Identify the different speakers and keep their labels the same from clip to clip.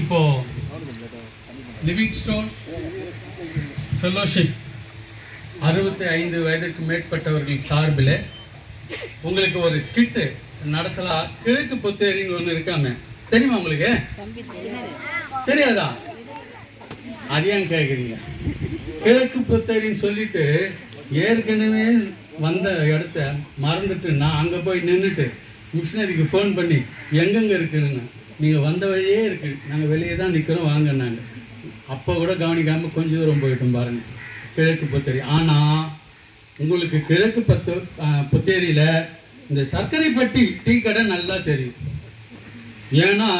Speaker 1: இப்போ living stone fellowship அறுபத்தி ஐந்து வயதுக்கு மேற்பட்டவர்கள் சார்பில் உங்களுக்கு ஒரு ஸ்கிட்டு நடத்தலாம். கிழக்கு புத்தேரின்னு ஒன்று இருக்காங்க. தெரியுமா உங்களுக்கு? தெரியாதா? அது ஏன் கேட்குறீங்க கிழக்கு புத்தேரின்னு சொல்லிட்டு ஏற்கனவே வந்த இடத்த மறந்துட்டு நான் அங்கே போய் நின்றுட்டு மிஷினரிக்கு ஃபோன் பண்ணி எங்கெங்கே இருக்குதுன்னு. நீங்கள் வந்த வழியே இருக்கு. நாங்கள் வெளியே தான் நிற்கிறோம் வாங்க நாங்கள் அப்போ கூட கவனிக்காமல் கொஞ்சம் தூரம் போயிட்டோம் பாருங்க. கிழக்கு புத்தேரி. ஆனால் உங்களுக்கு கிழக்கு பத்து புத்தேரியில் இந்த சர்க்கரைப்பட்டி டீ கடை நல்லா தெரியும். ஏன்னா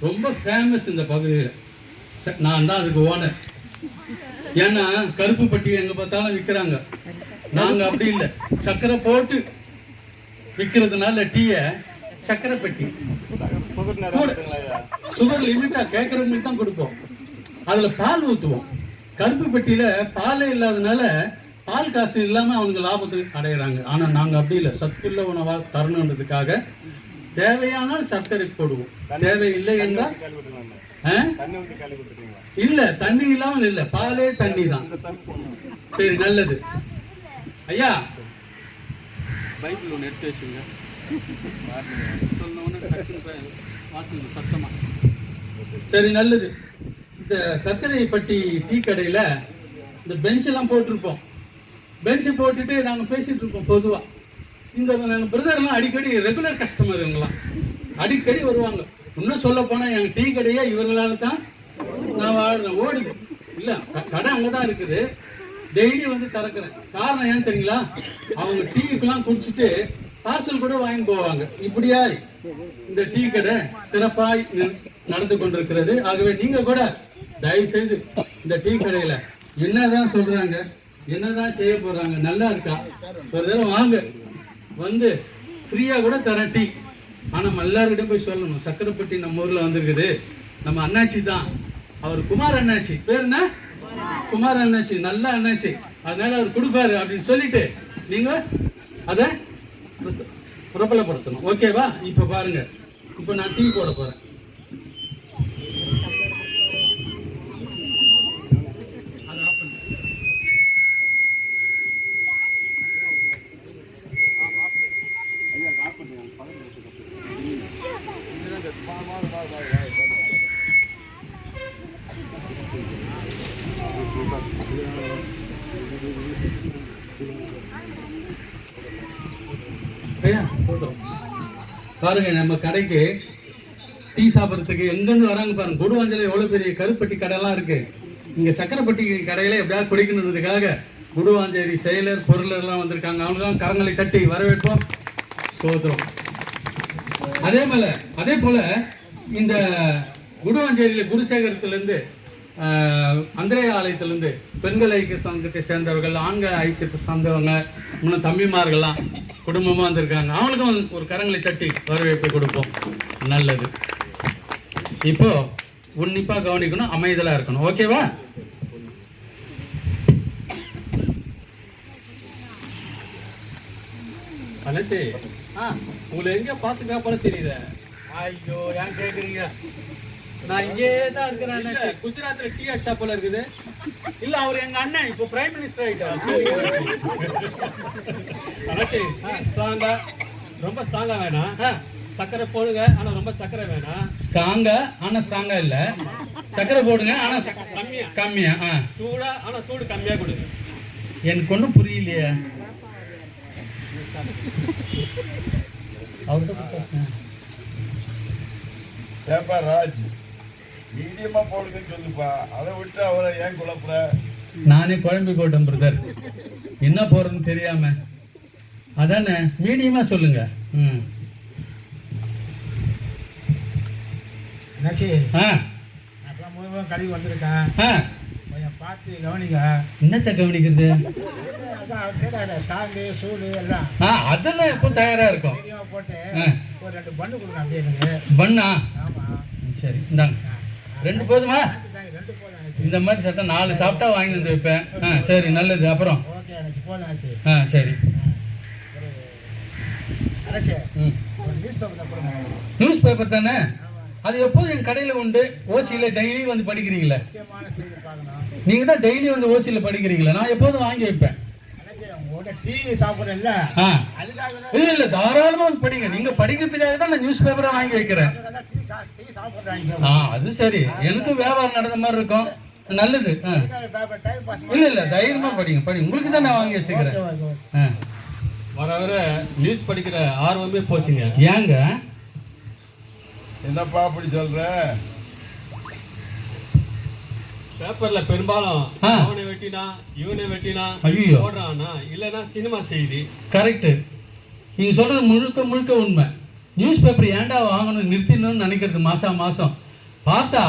Speaker 1: ரொம்ப ஃபேமஸ் இந்த பகுதியில். ச- நான் தான் அதுக்கு ஓனர். ஏன்னா கருப்பு பட்டி எங்கே பார்த்தாலும் விற்கிறாங்க நாங்கள் அப்படி இல்லை. சர்க்கரை போட்டு விற்கிறதுனால டீயை சக்கரை பெட்டி சுகர் லிமிட்டா கேட்கறவங்களுக்கு தான் கொடுப்போம். அதுல பால் ஊத்துவோம். கருப்பு பெட்டியில பாலே இல்லாதனால பால் காசு இல்லாம அவங்க லாபத்துக்கு அடையிறாங்க. ஆனா நாங்க அப்படி இல்லை. சத்துள்ள உணவா தரணுன்றதுக்காக தேவையானால் சர்க்கரை போடுவோம். தேவையில்லை என்றால்? இல்ல தண்ணி இல்லாமல் இல்ல. பாலே தண்ணி தான். சரி நல்லது. ஐயா. பைபிள் ஒன்று எடுத்து வச்சுங்க சரி நல்லது. இந்த சத்திரைப்பட்டி டீ கடையில இந்த பெஞ்ச் எல்லாம் போட்டிருப்போம். பெஞ்ச் போட்டுட்டு நாங்க பேசிட்டு இருப்போம் பொதுவா. இந்த பிரதர்லாம் அடிக்கடி ரெகுலர் கஸ்டமர் இவங்களாம் அடிக்கடி வருவாங்க. இன்னும் சொல்ல போனா எங்க டீ கடையே இவங்களால தான் நான் வாழ்றேன் ஓடுது இல்ல கடை கடை அங்கதான் இருக்குது. டெய்லி வந்து திறக்கிறேன். காரணம் ஏன் தெரியுங்களா? அவங்க டீக்கெல்லாம் குடிச்சிட்டு பார்சல் கூட வாங்கி போவாங்க. இப்படியா இந்த டீ கடை சிறப்பாய் நடந்து கொண்டிருக்கிறது. ஆகவே நீங்க கூட தயவு செய்து இந்த டீ கடையில என்னதான் சொல்றாங்க என்னதான் செய்ய போறாங்க நல்லா இருக்கா? ஒரு தடவை வாங்க. வந்து ஃப்ரீயா கூட தரேன் டீ. ஆனா நம்ம எல்லாருக்கிட்டையும் போய் சொல்லணும். சக்கரப்பட்டி நம்ம ஊர்ல வந்திருக்குது. நம்ம அண்ணாச்சி தான். அவர் குமார் அண்ணாச்சி. பேர் என்ன? குமார் அண்ணாச்சி. நல்ல அண்ணாச்சி. அதனால அவர் கொடுப்பாரு அப்படின்னு சொல்லிட்டு நீங்க அதை பிரபலப்படுத்தணும். ஓகேவா இப்ப பாருங்க. இப்ப நான் டீ போட போறேன். Thank you. பாருங்க நம்ம கடைக்கு டீ சாப்பிட்றதுக்கு எங்கேருந்து வராங்க பாருங்க. குடுவாஞ்சல எவ்வளவு பெரிய கருப்பட்டி கடைலாம் இருக்கு. இங்க சக்கரைப்பட்டி கடையில எப்படியாவது குடிக்கணுன்றதுக்காக குடுவாஞ்சேரி செயலர் பொருளர்லாம் எல்லாம் வந்திருக்காங்க. அவங்களாம் கரங்களை தட்டி வரவேற்போம். சோதரம் அதே போல அதே போல இந்த குடுவாஞ்சேரியில குருசேகரத்துல அந்திரே ஆஹ், பெண்கள் ஐக்கிய சங்கத்தை சேர்ந்தவர்கள் ஆண்கள் ஐக்கியத்தை சேர்ந்தவங்க இன்னும் தம்பிமார்கள்லாம் குடும்பமா வந்திருக்காங்க. அவங்களுக்கும் ஒரு கரங்களை தட்டி வரவேற்பை கொடுப்போம். நல்லது. இப்போ உன்னிப்பா கவனிக்கணும் அமைதலா இருக்கணும். ஓகேவா
Speaker 2: அண்ணாச்சி
Speaker 1: ஆ
Speaker 2: உங்களை எங்க பாத்துக்கா போல தெரியுதே.
Speaker 1: ஐயோ ஏன் கேக்குறீங்க? நான் இங்கே தான் இருக்கிறேன்.
Speaker 2: குஜராத்ல டீ அடிச்சா போல இருக்குது.
Speaker 1: இல்ல அவர் எங்க அண்ணன் இப்போ பிரைம் மினிஸ்டர் ஆயிட்டாரு.
Speaker 2: ஸ்ட்ராங்கா ரொம்ப ஸ்ட்ராங்கா வேணாம்
Speaker 1: ஆ,
Speaker 2: சக்கரை போடுங்க ஆனா ரொம்ப சக்கரை வேணாம்
Speaker 1: ஸ்ட்ராங்கா ஆனா ஸ்ட்ராங்கா இல்ல. சக்கரை போடுங்க ஆனா
Speaker 2: கம்மியா.
Speaker 1: கம்மியா ஆ.
Speaker 2: சூடா ஆனா சூடு கம்மியா கொடுங்க.
Speaker 1: எனக்கு ஒன்றும் புரியலையே. அவர்கிட்ட.
Speaker 3: ஏப்பா ராஜ்? மீடியமா போடுங்கன்னு சொல்லுப்பா. அதை விட்டு அவரை ஏன் குழப்புற?
Speaker 1: நானே குழம்பி போட்டேன் பிரதர் என்ன போறதுன்னு தெரியாம. அதானே மீடியமா சொல்லுங்க. ம்.
Speaker 4: என்னாச்சு?
Speaker 1: ஆ.
Speaker 4: அப்புறம் முதல்ல கழுவி வந்திருக்கேன்
Speaker 1: ஆ.
Speaker 4: கொஞ்சம் பார்த்து கவனிங்க.
Speaker 1: என்னத்த கவனிக்கிறது?
Speaker 4: அதான் அவர் சைடு எல்லாம்.
Speaker 1: ஆ அதெல்லாம் எப்போ தயாரா இருக்கும்.
Speaker 4: மீடியமாக போட்டு. ஒரு ரெண்டு பண்ணு கொடுங்க அப்படியே
Speaker 1: பண்ணா சரி இந்தாங்க. ரெண்டு போதுமா? இந்த மாதிரி சட்டை நாலு சாப்பிட்டா வாங்கி வந்து வைப்பேன். ஆ சரி நல்லது. அப்புறம்? ஆ சரி.
Speaker 4: நியூஸ் பேப்பர் தான்
Speaker 1: அது எப்போதும் என் கடையில உண்டு. ஓசியில டெய்லி வந்து படிக்கிறீங்களே.
Speaker 4: முக்கியமான செய்தி பார்க்கணும்.
Speaker 1: நீங்க தான் டெய்லி வந்து ஓசியில படிக்கிறீங்களா. நான் எப்போதும் வாங்கி வைப்பேன். இல்ல? இல்ல தாராளமா படிங்க. நீங்க படிக்கிறதுக்காக தான் நான் நியூஸ் பேப்பரை வாங்கி வைக்கிறேன். அது சரி. எனக்கும் வியாபாரம் நடந்த மாதிரி இருக்கும். நல்லது. இல்ல இல்ல தைரியமா படிங்க. படி உங்களுக்கு தான் நான் வாங்கி வச்சுக்கிறேன்.
Speaker 2: வர நியூஸ் படிக்கிற ஆர்வமே போச்சுங்க.
Speaker 1: ஏங்க?
Speaker 3: என்னப்பா அப்படி சொல்ற?
Speaker 2: பேப்பர்ல பெரும்பாலும். அவனை வெட்டினா இவனை வெட்டினா. போடுறானா இல்லைன்னா சினிமா செய்தி.
Speaker 1: கரெக்ட் நீங்க சொல்றது முழுக்க முழுக்க உண்மை. நியூஸ் பேப்பர் ஏன்டா வாங்கணும் நிறுத்திடணும்னு நினைக்கிறது மாசம் மாசம். பார்த்தா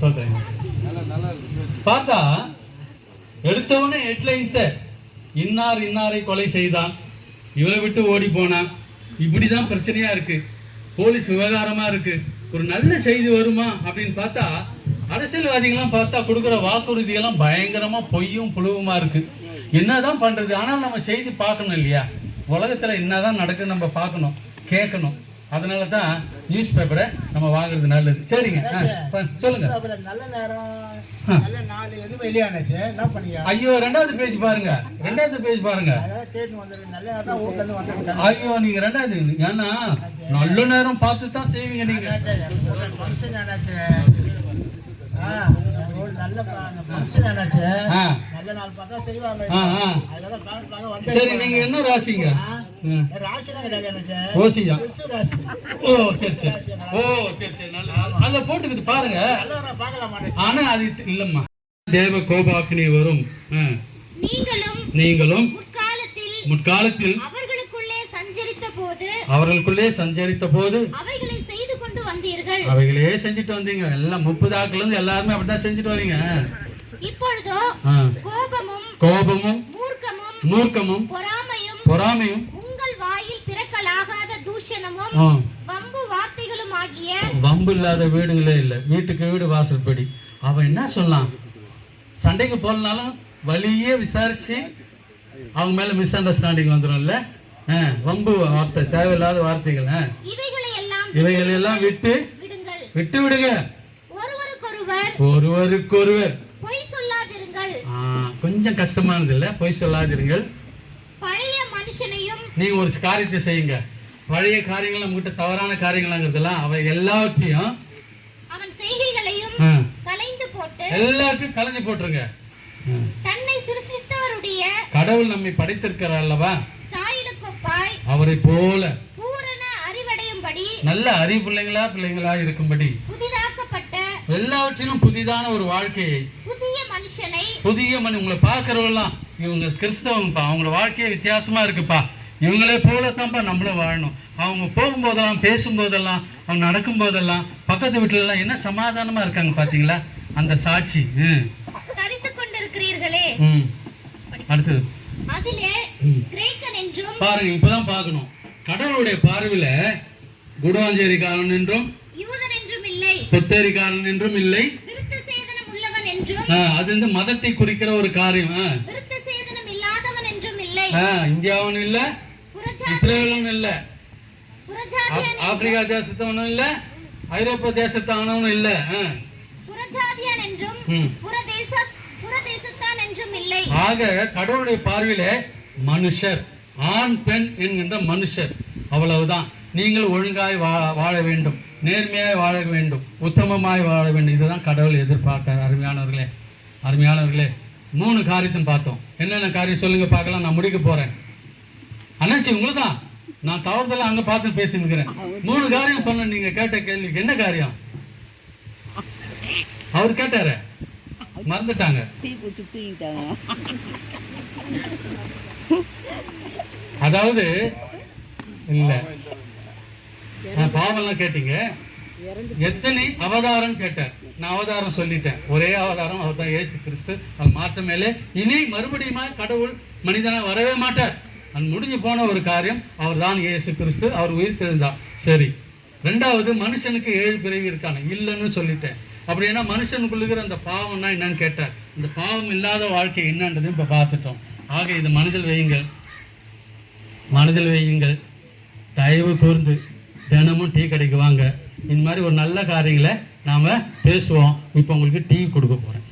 Speaker 1: சொல்றேன். பார்த்தா எடுத்தவொடனே ஹெட்லைன்ஸ இன்னார் இன்னாரை கொலை செய்தான். இவளை விட்டு ஓடி போனான். இப்படிதான் பிரச்சனையா இருக்கு. போலீஸ் விவகாரமா இருக்கு. ஒரு நல்ல செய்தி வருமா அப்படின்னு பார்த்தா அரசியல்வாதிகள்லாம் பார்த்தா கொடுக்குற வாக்குறுதி எல்லாம் பயங்கரமா பொய்யும் புழுவுமா இருக்கு. என்னதான் பண்றது? ஆனால் நம்ம செய்தி பார்க்கணும் இல்லையா? உலகத்துல என்னதான் நடக்குது நம்ம பார்க்கணும் கேட்கணும். அதனால தான் நியூஸ் பேப்பரை நம்ம வாங்குறது நல்லது. சரிங்க. சொல்லுங்க.
Speaker 4: நல்ல நேரம். நல்ல நாள் எதுவுமே இல்லையாச்சு என்ன பண்ணியா?
Speaker 1: ஐயோ ரெண்டாவது பேஜ் பாருங்க. ரெண்டாவது பேஜ் பாருங்க. ஐயோ நீங்க ரெண்டாவது ஏன்னா நல்ல நேரம் பார்த்து தான் செய்வீங்க நீங்க. சரி நீங்க என்ன ராசிங்க? ஓசியா. ஓ சரி சரி. ஓ சரி சரி. நல்ல அதுல போட்டுக்குது பாருங்க. ஆனா அது இல்லம்மா. தேவ கோபாக்கினி வரும்.
Speaker 5: நீங்களும்
Speaker 1: நீங்களும்
Speaker 5: முற்காலத்தில்
Speaker 1: முற்காலத்தில்
Speaker 5: அவர்களுக்குள்ளே சஞ்சரித்த போது
Speaker 1: அவர்களுக்குள்ளே சஞ்சரித்த போது
Speaker 5: அவைகளை செய்து கொண்டு வந்தீர்கள்
Speaker 1: அவைகளே செஞ்சுட்டு வந்தீங்க. எல்லாம் முப்பது ஆக்குல இருந்து எல்லாருமே அப்படிதான் செஞ்சுட்டு வரீங்க.
Speaker 5: இப்பொழுதோ. கோபமும்
Speaker 1: கோபமும்
Speaker 5: மூர்க்கமும்
Speaker 1: மூர்க்கமும்
Speaker 5: பொறாமையும்
Speaker 1: பொறாமையும்
Speaker 5: உங்கள் வாயில் பிறக்கலாகாத தூஷணமும். வம்பு வார்த்தைகளும் ஆகிய
Speaker 1: வம்பு இல்லாத வீடுங்களே இல்லை. வீட்டுக்கு வீடு வாசல்படி அவன் என்ன சொல்லலாம் சண்டைக்கு போகலனாலும் வழியே விசாரிச்சு அவங்க மேல மிஸ் அண்டர்ஸ்டாண்டிங் வந்துடும்ல வம்பு வார்த்தை தேவையில்லாத வார்த்தைகள்.
Speaker 5: இவைகளை எல்லாம்
Speaker 1: விட்டு
Speaker 5: விடுங்கள்.
Speaker 1: விட்டு விடுங்க.
Speaker 5: ஒருவருக்கொருவர் பொய் சொல்லாதிருங்கள்.
Speaker 1: கொஞ்சம் கஷ்டமானது இல்ல பொய் சொல்லாதீர்கள்
Speaker 5: பழைய மனுஷனையும்
Speaker 1: நீங்க ஒரு காரியத்தை செய்யுங்க. பழைய காரியங்கள் நம்மகிட்ட தவறான காரியங்களாங்கிறதெல்லாம் அவை எல்லாத்தையும்
Speaker 5: அவன் செய்கைகளையும் கலைந்து போட்டு
Speaker 1: எல்லாத்தையும் கலந்து போட்டுருங்க.
Speaker 5: தன்னை சிருஷ்டித்தவருடைய
Speaker 1: கடவுள் நம்மை படைத்திருக்கிறார் அல்லவா?
Speaker 5: சாயலுக்கொப்பாய்
Speaker 1: அவரை போல. நல்ல அறிவு பிள்ளைங்களா பிள்ளைங்களா இருக்கும்படி.
Speaker 5: புதிதாக்கப்பட்ட
Speaker 1: எல்லாவற்றிலும் புதிதான ஒரு வாழ்க்கையை
Speaker 5: புதிய மனுஷனை
Speaker 1: புதிய மனு உங்களை பார்க்கறவெல்லாம் இவங்க கிறிஸ்தவங்கப்பா அவங்களோட வாழ்க்கையே வித்தியாசமா இருக்குப்பா. இவங்களே போலத்தான்ப்பா நம்மளும் வாழணும். அவங்க போகும்போதெல்லாம் பேசும்போதெல்லாம் அவங்க நடக்கும்போதெல்லாம் பக்கத்து வீட்டுல எல்லாம் என்ன சமாதானமா இருக்காங்க பாத்தீங்களா? அந்த சாட்சி ம்.
Speaker 5: தரித்துக் கொண்டிருக்கிறீர்களே.
Speaker 1: அடுத்தது.
Speaker 5: அதிலே
Speaker 1: ம்.
Speaker 5: கிரேக்கன் என்றும்
Speaker 1: பாருங்க இப்பதான் பார்க்கணும். கடவுளுடைய பார்வையில குடவாஞ்சேரிக்காரன் என்றும் புத்தேரிக்காரன் என்றும் இல்லை. அது வந்து மதத்தை குறிக்கிற ஒரு காரியம் இந்தியாவும் இல்ல இஸ்ரேலும் இல்ல. ஆப்பிரிக்கா தேசத்தவனும் இல்ல ஐரோப்பா தேசத்தவனும் இல்ல ஆ.
Speaker 5: புறஜாதியான் என்றும்
Speaker 1: ம்.
Speaker 5: புறதேச புறதேசத்தான் என்றும் இல்லை.
Speaker 1: ஆக கடவுளுடைய பார்வையில மனுஷர் ஆண் பெண் என்கின்ற மனுஷர் அவ்வளவுதான். நீங்கள் ஒழுங்காய் வா- வாழ வேண்டும் நேர்மையாய் வாழ வேண்டும் உத்தமமாய் வாழ வேண்டும். இதுதான் கடவுள் எதிர்பார்க்கிறார் அருமையானவர்களே அருமையானவர்களே மூணு காரியத்தையும் பார்த்தோம். என்னென்ன காரியம் சொல்லுங்க பார்க்கலாம். நான் முடிக்க போறேன். அண்ணாச்சி உங்களுக்கு தான் நான் தவறுதெல்லாம் அங்க பார்த்து பேசினுக்கிறேன் மூணு காரியம் சொன்ன நீங்க கேட்ட கேள்விக்கு என்ன காரியம்? அவர் கேட்டாரு. மறந்துட்டாங்க. அதாவது இல்ல. பாவம்லாம் கேட்டீங்க. எத்தனை அவதாரம் கேட்டார் நான் அவதாரம் சொல்லிட்டேன். ஒரே அவதாரம் அவர் தான் இயேசு கிறிஸ்து. அது மாற்றமே இல்லை இனி மறுபடியுமா கடவுள் மனிதனா வரவே மாட்டார். அது முடிஞ்சு போன ஒரு காரியம். அவர் தான் இயேசு கிறிஸ்து. அவர் உயிர் தெரிந்தார் சரி. ரெண்டாவது மனுஷனுக்கு ஏழு பிறவி இருக்கான. இல்லைன்னு சொல்லிட்டேன். அப்படின்னா மனுஷனுக்குள்ள இருக்கிற அந்த பாவம்னா என்னன்னு கேட்டார். இந்த பாவம் இல்லாத வாழ்க்கை என்னன்றது இப்ப பார்த்துட்டோம். ஆக இது மனதில் வையுங்கள். மனதில் வையுங்கள். தயவு கூர்ந்து தினமும் டீ கடைக்கு வாங்க. இந்த மாதிரி ஒரு நல்ல காரியங்களை நாம் பேசுவோம். இப்போ உங்களுக்கு டீ கொடுக்க போகிறேன்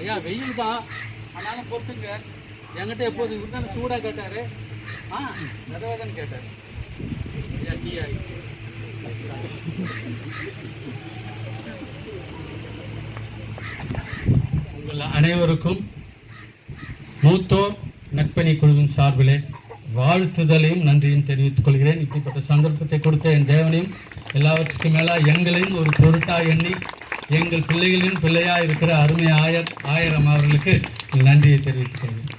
Speaker 2: ஐயா வெயில் தான். ஆனாலும் பொறுத்துங்க. என்கிட்ட எப்போது இவர் தானே சூடாக கேட்டார். ஆ நதவாக கேட்டார். ஐயா டீ ஆயிடுச்சு.
Speaker 1: உங்கள் அனைவருக்கும் மூத்தோர் நட்பணி குழுவின் சார்பிலே வாழ்த்துதலையும் நன்றியும் தெரிவித்துக் கொள்கிறேன். இப்படிப்பட்ட சந்தர்ப்பத்தை கொடுத்த என் தேவனையும் எல்லாவற்றுக்கும் மேலா எங்களையும் ஒரு பொருட்டா எண்ணி எங்கள் பிள்ளைகளின் பிள்ளையாக இருக்கிற அருமை ஆயர் ஆயிரம் அவர்களுக்கு நன்றியை தெரிவித்துக் கொள்கிறேன்.